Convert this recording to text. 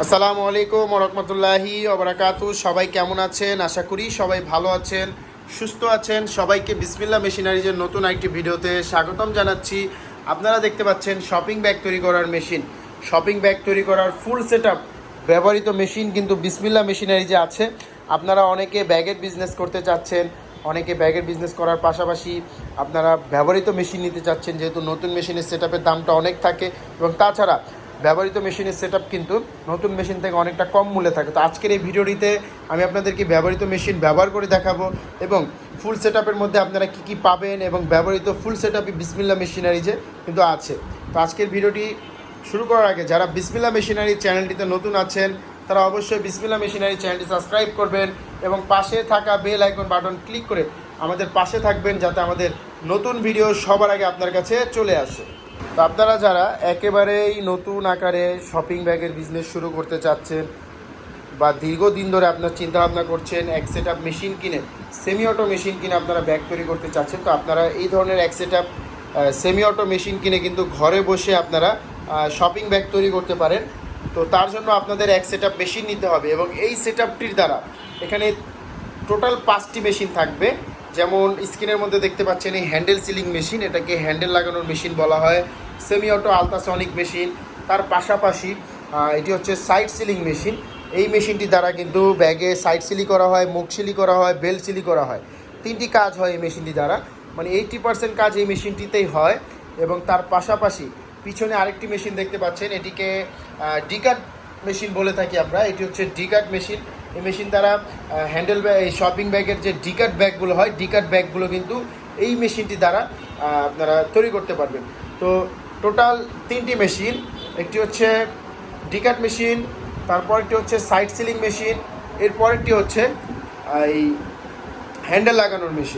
আসসালামু আলাইকুম রহমতুল্লাহি ওবরাকাতু সবাই কেমন আছেন? আশা করি সবাই ভালো আছেন, সুস্থ আছেন। সবাইকে বিসমিল্লা মেশিনারিজের নতুন একটি ভিডিওতে স্বাগতম জানাচ্ছি। আপনারা দেখতে পাচ্ছেন শপিং ব্যাগ তৈরি করার মেশিন। শপিং ব্যাগ তৈরি করার ফুল সেট ব্যবহৃত মেশিন কিন্তু বিসমিল্লা মেশিনারিজে আছে। আপনারা অনেকে ব্যাগের বিজনেস করতে চাচ্ছেন, অনেকে ব্যাগের বিজনেস করার পাশাপাশি আপনারা ব্যবহৃত মেশিন নিতে চাচ্ছেন, যেহেতু নতুন মেশিনের সেট দামটা অনেক থাকে। এবং তাছাড়া ব্যবহৃত মেশিনের সেট কিন্তু নতুন মেশিন থেকে অনেকটা কম মূল্যে থাকে। তো আজকের এই ভিডিওটিতে আমি আপনাদেরকে ব্যবহৃত মেশিন ব্যবহার করে দেখাবো এবং ফুল সেট মধ্যে আপনারা কী কী পাবেন এবং ব্যবহৃত ফুল সেট আপই বিসমিল্লা মেশিনারিজে কিন্তু আছে। তো আজকের ভিডিওটি শুরু করার আগে যারা বিসমিল্লা মেশিনারি চ্যানেলটিতে নতুন আছেন, তারা অবশ্যই বিসমিল্লা মেশিনারি চ্যানেলটি সাবস্ক্রাইব করবেন এবং পাশে থাকা বেল আইকন বাটন ক্লিক করে আমাদের পাশে থাকবেন যাতে আমাদের নতুন ভিডিও সবার আগে আপনার কাছে চলে আসে। তো আপনারা যারা একেবারেই নতুন আকারে শপিং ব্যাগের বিজনেস শুরু করতে চাচ্ছেন বা দীর্ঘদিন ধরে আপনার চিন্তা ভাবনা করছেন এক সেট আপ মেশিন কিনে সেমি অটো মেশিন কিনে আপনারা ব্যাগ তৈরি করতে চাচ্ছেন, তো আপনারা এই ধরনের এক set up semi auto machine কিনে কিন্তু ঘরে বসে আপনারা শপিং ব্যাগ তৈরি করতে পারেন। তো তার জন্য আপনাদের এক সেট আপ মেশিন নিতে হবে এবং এই সেট আপটির দ্বারা এখানে টোটাল পাঁচটি মেশিন থাকবে। যেমন স্ক্রিনের মধ্যে দেখতে পাচ্ছেন এই হ্যান্ডেল সিলিং মেশিন, এটাকে হ্যান্ডেল লাগানোর মেশিন বলা হয় সেমি অটো আলট্রাসনিক মেশিন। তার পাশাপাশি এটি হচ্ছে সাইড সিলিং মেশিন। এই মেশিনটি দ্বারা কিন্তু ব্যাগে সাইড সিলি করা হয়, মুখ সিলি করা হয় বেল সিলি করা হয়। তিনটি কাজ হয় এই মেশিনটি দ্বারা। মানে এইটি পার্সেন্ট কাজ এই মেশিনটিতেই হয় এবং তার পাশাপাশি পিছনে আরেকটি মেশিন দেখতে পাচ্ছেন, এটিকে ডিকাট মেশিন বলে থাকি আমরা, এটি হচ্ছে ডিকাট মেশিন এই মেশিন দ্বারা হ্যান্ডেল ব্যাগ এই শপিং ব্যাগের যে ডিকাট ব্যাগগুলো হয় ডিকাট ব্যাগগুলো কিন্তু এই মেশিনটি দ্বারা আপনারা তৈরি করতে পারবেন। তো টোটাল তিনটি মেশিন একটি হচ্ছে ডিকাট মেশিন তারপরটি হচ্ছে সাইড সিলিং মেশিন এরপরেরটি হচ্ছে এই হ্যান্ডেল লাগানোর মেশিন